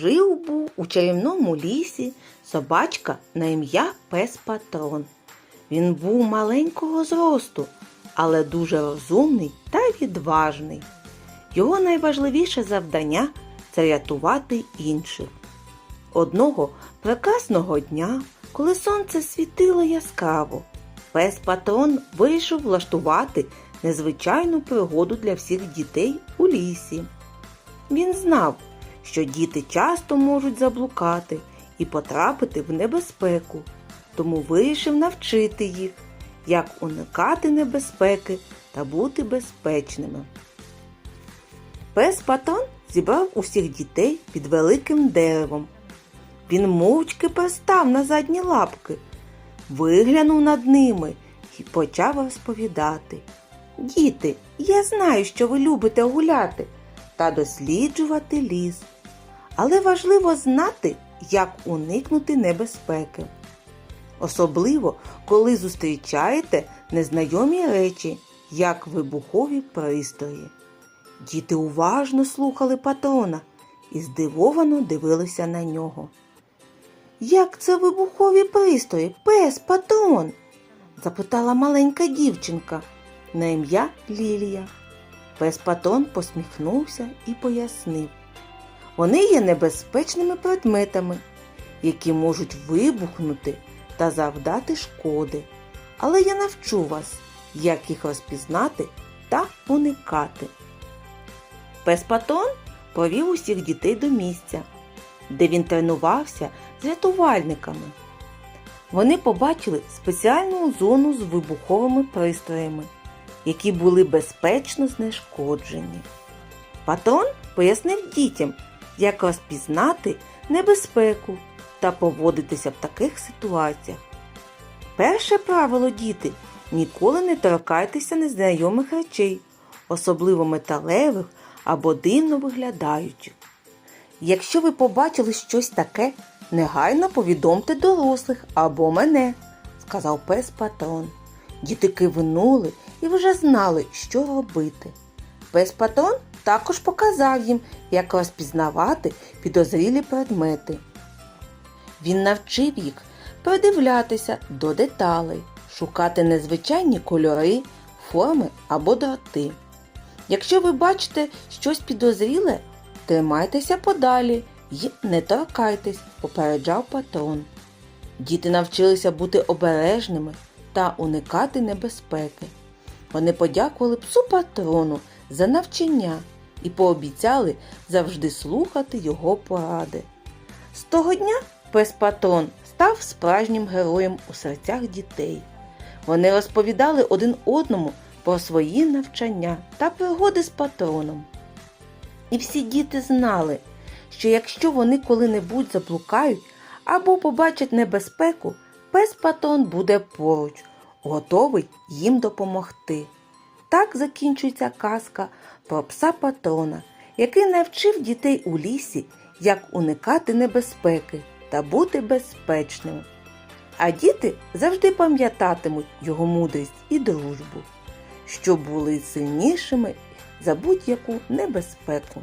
Жив був у чарівному лісі собачка на ім'я Пес Патрон. Він був маленького зросту, але дуже розумний та відважний. Його найважливіше завдання це рятувати інших. Одного прекрасного дня, коли сонце світило яскраво, пес Патрон вирішив влаштувати незвичайну пригоду для всіх дітей у лісі. Він знав, що діти часто можуть заблукати і потрапити в небезпеку, тому вирішив навчити їх, як уникати небезпеки та бути безпечними. Пес Патрон зібрав усіх дітей під великим деревом. Він мовчки пристав на задні лапки, виглянув над ними і почав розповідати. Діти, я знаю, що ви любите гуляти та досліджувати ліс. Але важливо знати, як уникнути небезпеки. Особливо, коли зустрічаєте незнайомі речі, як вибухові пристрої. Діти уважно слухали патрона і здивовано дивилися на нього. Як це вибухові пристрої, пес патрон? запитала маленька дівчинка на ім'я Лілія. Пес Патрон посміхнувся і пояснив. Вони є небезпечними предметами, які можуть вибухнути та завдати шкоди. Але я навчу вас, як їх розпізнати та уникати. Пес Патрон повів усіх дітей до місця, де він тренувався з рятувальниками. Вони побачили спеціальну зону з вибуховими пристроями, які були безпечно знешкоджені. Патрон пояснив дітям, як розпізнати небезпеку та поводитися в таких ситуаціях. Перше правило діти ніколи не торкайтеся незнайомих речей, особливо металевих або дивно виглядаючих. Якщо ви побачили щось таке, негайно повідомте дорослих або мене, сказав пес патрон. Діти кивнули і вже знали, що робити. Пес патрон також показав їм, як розпізнавати підозрілі предмети. Він навчив їх придивлятися до деталей, шукати незвичайні кольори, форми або дроти. Якщо ви бачите щось підозріле, тримайтеся подалі і не торкайтесь, попереджав патрон. Діти навчилися бути обережними та уникати небезпеки. Вони подякували псу патрону за навчання і пообіцяли завжди слухати його поради. З того дня пес Патрон став справжнім героєм у серцях дітей. Вони розповідали один одному про свої навчання та пригоди з патроном. І всі діти знали, що якщо вони коли-небудь заблукають або побачать небезпеку, пес патрон буде поруч, готовий їм допомогти. Так закінчується казка про пса патрона, який навчив дітей у лісі, як уникати небезпеки та бути безпечними. А діти завжди пам'ятатимуть його мудрість і дружбу, що були сильнішими за будь-яку небезпеку.